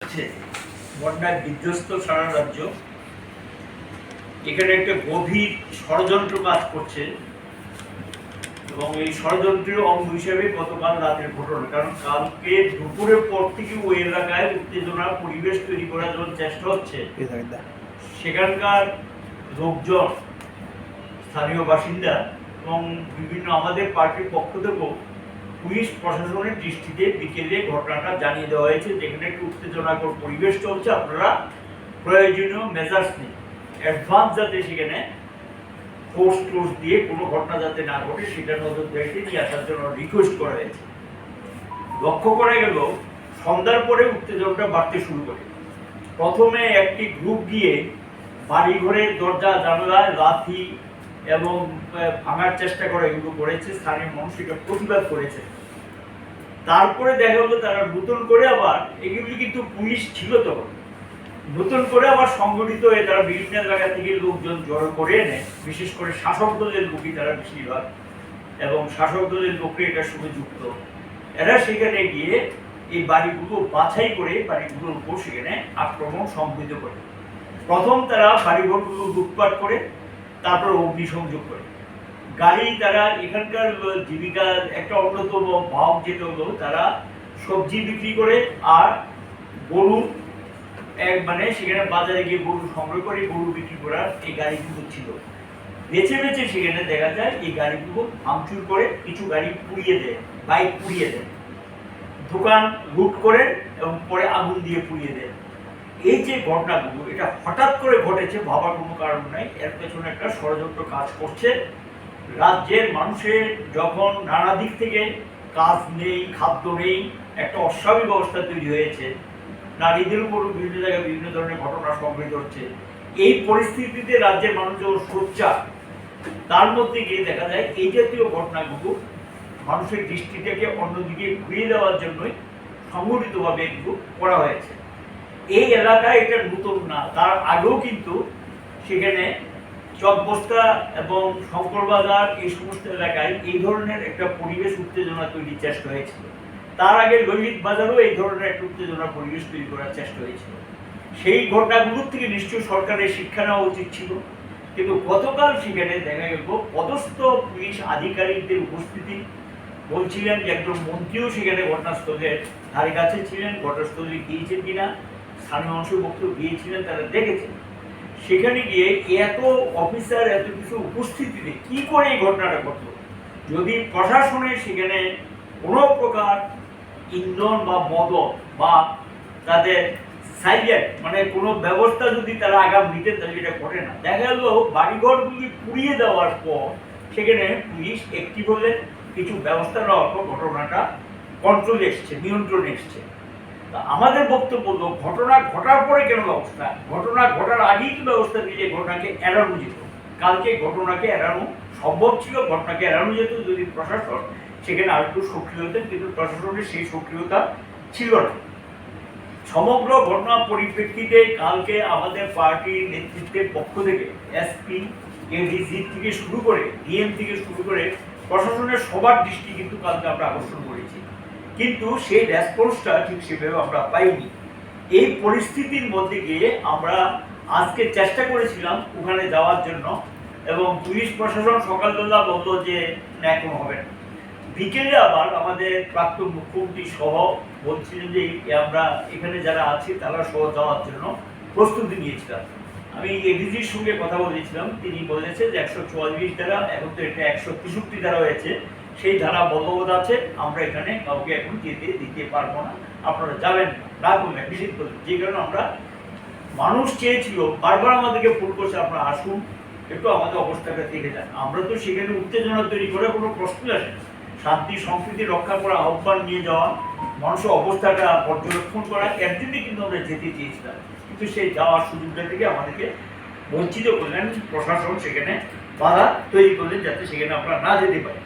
আছে। বন্যায় বিধ্বস্ত সারা রাজ্য। এখানে একটা গভীর ষড়যন্ত্র কাজ করছে। এবং এই ষড়যন্ত্রের অঙ্গ হিসেবে গতকাল রাতের ঘটনা, কারণ কালকে দুপুরের পর থেকে ওই এলাকায় উত্তেজনার পরিবেশ তৈরি করার জন্য চেষ্টা হচ্ছে। সেখানকার লোকজন, স্থানীয় বাসিন্দা এবং বিভিন্ন আমাদের পার্টির পক্ষ থেকেও পুলিশ প্রশাসনের দৃষ্টিতে বিকেলে ঘটনাটা জানিয়ে দেওয়া হয়েছে, যেখানে একটু উত্তেজনাকর পরিবেশ চলছে। আপনারা প্রয়োজনীয় মেজার্স নিন। অ্যাডভান্স যাতে সেখানে ফোর্স টোর্স দিয়ে কোনো ঘটনা যাতে না ঘটে, সেটা নজরদারিতে নিয়ে আসার জন্য রিকোয়েস্ট করা হয়েছে। লক্ষ্য করা গেল, সন্ধ্যার পরে উত্তেজনাটা বাড়তে শুরু করে। প্রথমে একটি গ্রুপ গিয়ে বাড়িঘরের দরজা, জানলায় লাথি এবং ভাঙার চেষ্টা করে এগুলো করেছে, স্থানীয় মানুষ এটা প্রতিবাদ করেছে। তারপরে দেখা গেলো তারা নতুন করে আবার, এগুলি কিন্তু পুলিশ ছিল তখন। নতুন করে আবার সংগঠিত হয়ে তারা বিভিন্ন জায়গা থেকে লোকজন জড়ো করে এনে, বিশেষ করে শাসক দলের লোকই তারা বেশিরভাগ। এবং শাসক দলের লোকরা এটার সঙ্গে যুক্ত। এরা সেখানে গিয়ে এই বাড়িগুলো বাছাই করে, বাড়িগুলোর উপর সেখানে আক্রমণ সংঘটিত করে। প্রথম তারা বাড়িঘরগুলো লুটপাট করে তারপর অগ্নিসংযোগ করে। গাড়ি তারা এখানকার জীবিকার একটা অন্যতম ভাব যেটা হলো, তারা সবজি বিক্রি করে আর গরু এক মানে সেখানে বাজারে গিয়ে গরু সংগ্রহ করে গরু বিক্রি করার এই গাড়িগুলো ছিল। বেছে বেছে সেখানে দেখা যায় এই গাড়িগুলো ভাঙচুর করে কিছু গাড়ি পুড়িয়ে দেয়, বাইক পুড়িয়ে দেয়। দোকান লুট করে এবং পরে আগুন দিয়ে পুড়িয়ে দেয়। এই যে ঘটনাগুলো, এটা হঠাৎ করে ঘটেছে, ভাবার কোনো কারণ নাই। এর পেছনে একটা ষড়যন্ত্র কাজ করছে। রাজ্যের মানুষের যখন নানা দিক থেকে কাজ নেই, খাদ্য নেই, একটা অস্বাভাবিক অবস্থা তৈরি হয়েছে। নারীদের উপর বিভিন্ন জায়গায় বিভিন্ন ধরনের ঘটনা সংঘটিত হচ্ছে। এই পরিস্থিতিতে রাজ্যের মানুষ যখন সোচ্চার তার মধ্যে গিয়ে দেখা যায়, এই জাতীয় ঘটনাগুলো মানুষের দৃষ্টিটাকে অন্যদিকে ঘুরিয়ে দেওয়ার জন্যই সংগঠিতভাবে এগুলো করা হয়েছে। এই এলাকায় এটা নতুন না। তার আগেও কিন্তু সেখানে চকবস্তা এবং শঙ্করবাজার এই সমস্ত এলাকায় এই ধরনের একটা পরিবেশ উত্তেজনা তৈরির চেষ্টা হয়েছিল। তার আগে ললিত বাজারও এই ধরনের একটা উত্তেজনা পরিবেশ তৈরি করার চেষ্টা হয়েছিল। সেই ঘটনাগুলোর থেকে নিশ্চয়ই সরকারের শিক্ষা নেওয়া উচিত ছিল। কিন্তু গতকাল সেখানে দেখা গেল, পদস্থ পুলিশ আধিকারিকদের উপস্থিতি বলছিলেন যে একজন মন্ত্রীও সেখানে ঘটনাস্থলের ধারে কাছে ছিলেন, ঘটনাস্থলে গিয়েছেন কিনা। স্থানীয় অংশ বক্তব্য গিয়েছিলেন তারা দেখেছেন। সেখানে গিয়ে এত অফিসার, এত কিছু উপস্থিতিতে কি করে এই ঘটনাটা ঘটলো? যদি প্রশাসনের সেখানে কোনো প্রকার ইন্ধন বা মদত বা তাদের সাইলেন্ট মানে কোনো ব্যবস্থা যদি তারা আগাম নিতে তাহলে এটা ঘটে না। দেখা গেল বাড়িঘরগুলি পুড়িয়ে দেওয়ার পর সেখানে পুলিশ একটি হলে কিছু ব্যবস্থা নেওয়ার পর ঘটনাটা কন্ট্রোলে এসছে, নিয়ন্ত্রণে এসছে। আমাদের বক্তব্য হলো ঘটনা ঘটার পরে কেন ব্যবস্থা ঘটনা ঘটার আগেই তো ব্যবস্থা নিয়ে ঘটনাকে এড়ানো যেত। কালকে ঘটনাকে এড়ানো সম্ভব ছিল, ঘটনাকে এড়ানো যেত যদি প্রশাসন, সেখানে আর একটু সক্রিয় হতেন, কিন্তু প্রশাসনের সেই সক্রিয়তা ছিল না। সমগ্র ঘটনা পরিপ্রেক্ষিতে কালকে আমাদের পার্টির নেতৃত্বের পক্ষ থেকে এসপি এডিসি থেকে শুরু করে ডিএম থেকে শুরু করে প্রশাসনের সবার দৃষ্টি কিন্তু কালকে আমরা আকর্ষণ করেছি। কিন্তু সেই রেসপন্সটা ঠিক সেভাবে আমরা পাইনি। এই পরিস্থিতির মধ্যে গিয়ে আমরা আজকে চেষ্টা করেছিলাম ওখানে যাওয়ার জন্য এবং পুলিশ প্রশাসন সকালবেলা বলল যে, না হবে না। বিকেলে আবার আমাদের প্রাক্তন মুখ্যমন্ত্রী সহ বলছিলেন যে আমরা এখানে যারা আছি তারা সহ যাওয়ার জন্য প্রস্তুতি নিয়েছিলাম। আমি এডিজির সঙ্গে কথা বলেছিলাম। তিনি বলেছেন যে, একশো চুয়াল্লিশ দ্বারা এখন তো এটা একশো তেষট্টি দ্বারা হয়েছে। সেই ধারা বলবৎ আছে, আমরা এখানে কাউকে এখন যেতে দিতে পারব না। আপনারা যাবেন, না না করবেন নিষেধ করবেন। যে কারণে আমরা মানুষ চেয়েছিল, বারবার আমাদেরকে ফোন করছে, আপনারা আসুন, একটু আমাদের অবস্থাটা দেখে যান। আমরা তো সেখানে উত্তেজনা তৈরি করে কোনো প্রশ্ন আসে শান্তি, সংস্কৃতি রক্ষা করা আহ্বান নিয়ে যাওয়া, মানুষের অবস্থাটা পর্যবেক্ষণ করা জন্যই কিন্তু আমরা যেতে চেয়েছিলাম। কিন্তু সেই যাওয়ার সুযোগটা থেকে আমাদেরকে বঞ্চিত করলেন প্রশাসন, সেখানে বাধা তৈরি করলেন যাতে সেখানে আমরা না যেতে পারি।